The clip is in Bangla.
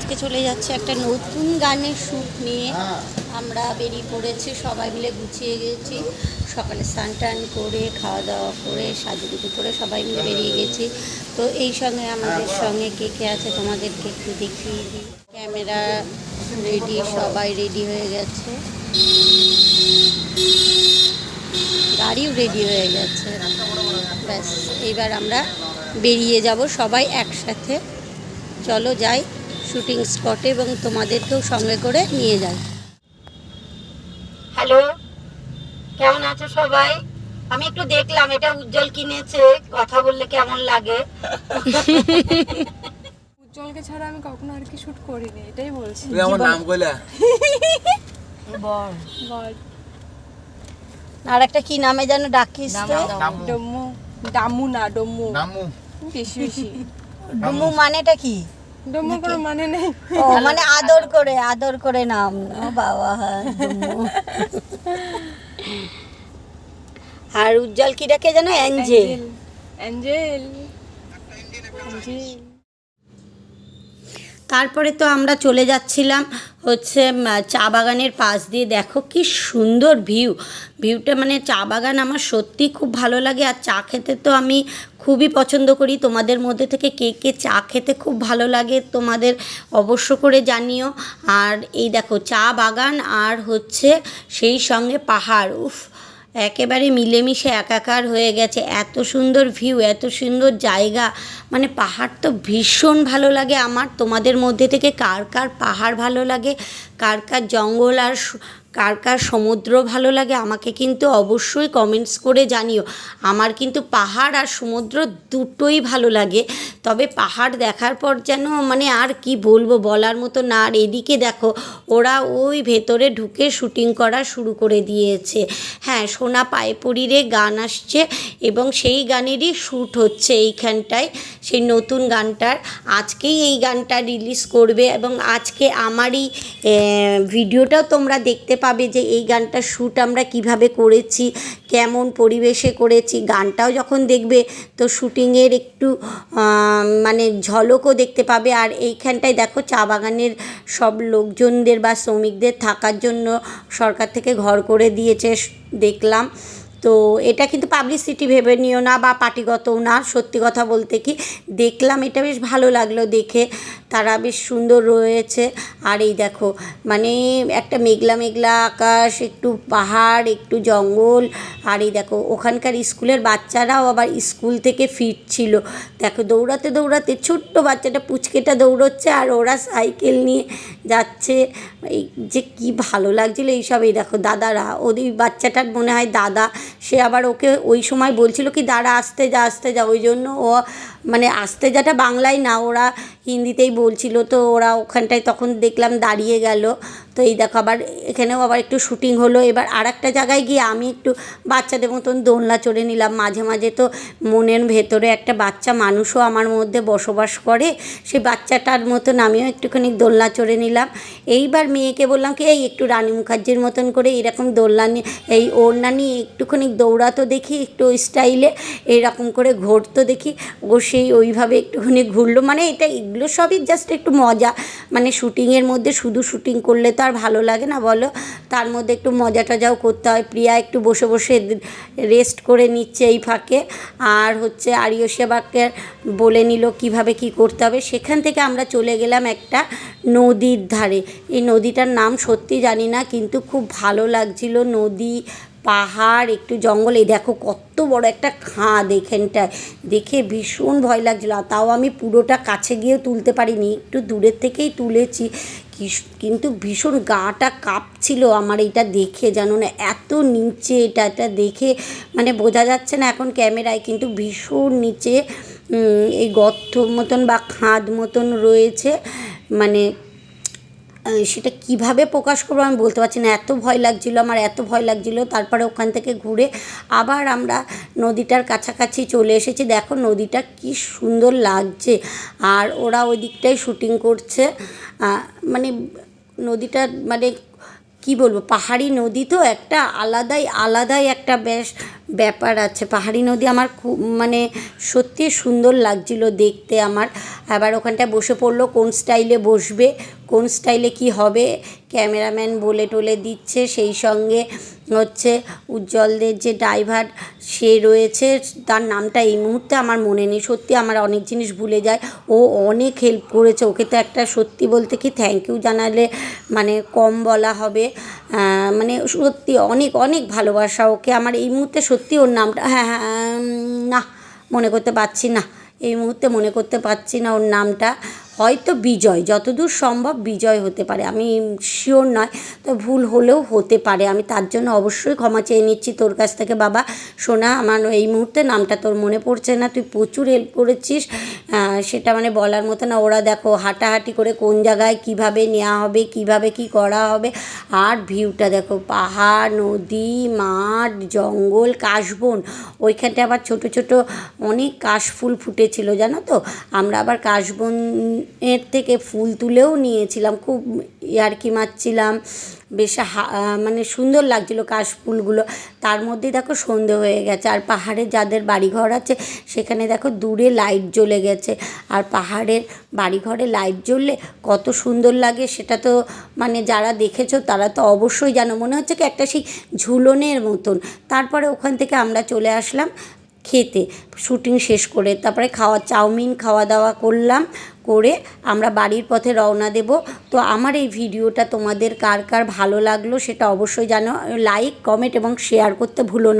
আজকে চলে যাচ্ছে একটা নতুন গানের শ্যুট নিয়ে। আমরা বেরিয়ে পড়েছি, সবাই মিলে গুছিয়ে গেছি। সকালে স্নান টান করে, খাওয়া দাওয়া করে, সাজুগুজু করে সবাই মিলে বেরিয়ে গেছি। তো এই সঙ্গে আমাদের সঙ্গে কে কে আছে তোমাদেরকে একটু দেখিয়ে দিই। ক্যামেরা রেডি, সবাই রেডি হয়ে গেছে। গাড়িও রেডি হয়ে গেছে। ব্যাস এইবার আমরা বেরিয়ে যাব সবাই একসাথে। চলো যাই। শুটিং স্পটে এবং তোমাদেরকেও সঙ্গে করে নিয়ে যাই। হ্যালো কেমন আছো সবাই? আমি একটু দেখলাম এটা উজ্জ্বল কিনেছে কথা বললে কেমন লাগে? উজ্জ্বলকে ছাড়া আমি কখনো আর কি শুট করিনি এটাই বলছি। তুই আমার নাম কইলা? বল। আর একটা কি নামে যেন ডাকিস ডম্মু ডামু। না ডম্মু নামু। বেশি বেশি। ডুমু মানেটা কি? ডম্মুর কোনো মানে নেই। ও মানে আদর করে আদর করে নাম। ও বাবা আর উজ্জ্বল কি ডাকে জানো অ্যাঞ্জেল। অ্যাঞ্জেল। অ্যাঞ্জেল। তারপরে তো আমরা চলে যাচ্ছিলাম হচ্ছে চা বাগানের পাশ দিয়ে। দেখো কি সুন্দর ভিউ। ভিউটা মানে চা বাগান আমার সত্যি খুব ভালো লাগে। আর চা খেতে তো আমি খুবই পছন্দ করি। তোমাদের মধ্যে থেকে কে কে চা খেতে খুব ভালো লাগে তোমাদের অবশ্য করে জানিও। আর এই দেখো, চা বাগান আর হচ্ছে সেই সঙ্গে পাহাড়। উফ একেবারে মিলেমিশে একাকার হয়ে গেছে। এত সুন্দর ভিউ এত সুন্দর জায়গা। মানে পাহাড় তো ভীষণ ভালো লাগে আমার। তোমাদের মধ্যে থেকে কার কার পাহাড় ভালো লাগে? কার কার জঙ্গল আর কার কার সমুদ্র ভালো লাগে আমাকে কিন্তু অবশ্যই কমেন্টস করে জানিও। আমার কিন্তু পাহাড় আর সমুদ্র দুটোই ভালো লাগে। তবে পাহাড় দেখার পর যেন মানে আর কি বলব বলার মতো না। আর এদিকে দেখো, ওরা ওই ভেতরে ঢুকে শুটিং করা শুরু করে দিয়েছে। হ্যাঁ সোনা পায়েপুরীরে গান আসছে এবং সেই গানেরই শ্যুট হচ্ছে এইখানটায়। সেই নতুন গানটার। আজকেই এই গানটা রিলিজ করবে এবং আজকে আমারই ভিডিওটাও তোমরা দেখতে পাবে যে এই গানটার শ্যুট আমরা কীভাবে করেছি, কেমন পরিবেশে করেছি, গানটাও যখন দেখবে তো শ্যুটিংয়ের একটু মানে ঝলকও দেখতে পাবে। আর এইখানটায় দেখো চা বাগানের সব লোকজনদের বা শ্রমিকদের থাকার জন্য সরকার থেকে ঘর করে দিয়েছে, দেখলাম। তো এটা কিন্তু পাবলিসিটি ভেবে নিও না বা পার্টিগতও না, সত্যি কথা বলতে কি, দেখলাম এটা বেশ ভালো লাগল দেখে। তারা বেশ সুন্দর রয়েছে। আর এই দেখো মানে একটা মেঘলা মেঘলা আকাশ, একটু পাহাড়, একটু জঙ্গল। আর এই দেখো, ওখানকার স্কুলের বাচ্চারাও আবার স্কুল থেকে ফিরছিল। দেখো, দৌড়াতে দৌড়াতে ছোট্ট বাচ্চাটা পুচকেটা দৌড়চ্ছে আর ওরা সাইকেল নিয়ে যাচ্ছে। এই যে কি ভালো লাগছিল এইসব। এই দেখো, দাদারা, ওদের বাচ্চাটার মনে হয় দাদা। সে আবার ওকে ওই সময় বলছিল কি, দাঁড়া, আসতে যা আসতে যা। ওই জন্য ও মানে আসতে যেটা বাংলায় না, ওরা হিন্দিতেই বলছিল, তো ওরা ওখানটায় তখন দেখলাম দাঁড়িয়ে গেল। তো এই দেখো আবার এখানেও আবার একটু শুটিং হলো। এবার আর একটা জায়গায় গিয়ে আমি একটু বাচ্চাদের মতন দোলনা চড়ে নিলাম। মাঝে মাঝে তো মনের ভেতরে একটা বাচ্চা মানুষও আমার মধ্যে বসবাস করে। সেই বাচ্চাটার মতন আমিও একটুখানি দোলনা চড়ে নিলাম। এইবার মেয়েকে বললাম কি, এই একটু রানী মুখার্জির মতন করে এরকম দোলনা নিয়ে এই ওড়না নিয়ে একটুখানি দৌড়াতো দেখি, একটু স্টাইলে এইরকম করে ঘুরতো দেখি। ও সেই ওইভাবে একটুখানি ঘুরলো। মানে এটা এগুলো সবই জাস্ট একটু মজা। মানে শুটিংয়ের মধ্যে শুধু শুটিং করলে তো আর ভালো লাগে না বলো। তার মধ্যে একটু মজা টজাও করতে হয়। প্রিয়া একটু বসে বসে রেস্ট করে নিচ্ছে এই ফাঁকে। আর হচ্ছে আরিয় সেবাকে বলে নিল কীভাবে কি করতে হবে। সেখান থেকে আমরা চলে গেলাম একটা নদীর ধারে। এই নদীটার নাম সত্যি জানি না, কিন্তু খুব ভালো লাগছিল। নদী, পাহাড়, একটু জঙ্গল। এই দেখো কত বড় একটা খাঁদ এখানটায় দেখে ভীষণ ভয় লাগছিল। তাও আমি পুরোটা কাছে গিয়েও তুলতে পারিনি। একটু দূরের থেকেই তুলেছি। কিন্তু ভীষণ গাটা কাঁপছিল আমার এটা দেখে, জানো না? এত নিচে এটা এটা দেখে মানে বোঝা যাচ্ছে না এখন ক্যামেরায়, কিন্তু ভীষণ নিচে এই গর্ত মতন বা খাদ মতন রয়েছে মানে সেটা কীভাবে প্রকাশ করব আমি বলতে পারছি না। এত ভয় লাগছিল, আমার এত ভয় লাগছিল। তারপরে ওখান থেকে ঘুরে আবার আমরা নদীটার কাছাকাছি চলে এসেছি। দেখো নদীটা কি সুন্দর লাগছে। আর ওরা ওই দিকটাই শুটিং করছে। মানে নদীটা মানে কি বলব, পাহাড়ি নদী তো একটা আলাদাই আলাদাই একটা বেশ ব্যাপার আছে। পাহাড়ি নদী আমার খুব মানে সত্যি সুন্দর লাগছিল দেখতে আমার। আবার ওখানটায় বসে পড়ল, কোন স্টাইলে বসবে, কোন স্টাইলে কি হবে, ক্যামেরাম্যান বলে টোলে দিচ্ছে, সেই সঙ্গে হচ্ছে উজ্জ্বলদের যে ড্রাইভার, সে রয়েছে, তার নামটা এই মুহূর্তে আমার মনে নেই। সত্যি আমার অনেক জিনিস ভুলে যায়। ও অনেক হেল্প করেছে। ওকে তো একটা সত্যি বলতে কি থ্যাংক ইউ জানালে মানে কম বলা হবে। মানে সত্যি অনেক অনেক ভালোবাসা ওকে। আমার এই মুহূর্তে সত্যি ওর নামটা হ্যাঁ হ্যাঁ না, মনে করতে পারছি না। এই মুহূর্তে মনে করতে পারছি না ওর নামটা। হয়তো বিজয়, যতদূর সম্ভব বিজয় হতে পারে। আমি শিওর নয়, তো ভুল হলেও হতে পারে। আমি তার জন্য অবশ্যই ক্ষমা চেয়ে নিচ্ছি তোর কাছ থেকে। বাবা, সোনা, আমার এই মুহূর্তে নামটা তোর মনে পড়ছে না। তুই প্রচুর হেল্প করেছিস। সেটা মানে বলার মতো না। ওরা দেখো হাঁটাহাঁটি করে কোন জায়গায় কীভাবে নেওয়া হবে, কীভাবে কি করা হবে। আর ভিউটা দেখো, পাহাড়, নদী, মাঠ, জঙ্গল, কাশবন। ওইখানটা আবার ছোট ছোট অনেক কাশফুল ফুটেছিল, জানো তো? আমরা আবার কাশবন এর থেকে ফুল তুলেও নিয়েছিলাম, খুব ইয়ার্কি মারছিলাম, বেশ মানে সুন্দর লাগছিল কাশফুলগুলো তার মধ্যে দেখো সন্ধে হয়ে গেছে, আর পাহাড়ে যাদের বাড়িঘর আছে, সেখানে দেখো দূরে লাইট জ্বলে গেছে। আর পাহাড়ের বাড়িঘরে লাইট জ্বললে কত সুন্দর লাগে, সেটা তো মানে যারা দেখেছ তারা তো অবশ্যই জানো। মনে হচ্ছে কি একটা সেই ঝুলনের মতন। তারপরে ওখান থেকে আমরা চলে আসলাম খেতে। শুটিং শেষ করে তারপরে খাওয়া, চাউমিন খাওয়া দাওয়া করলাম, করে আমরা বাড়ির পথে রওনা দেব। তো আমার এই ভিডিওটা তোমাদের কার কার ভালো লাগল সেটা অবশ্যই জানো লাইক কমেন্ট এবং শেয়ার করতে ভুলো না।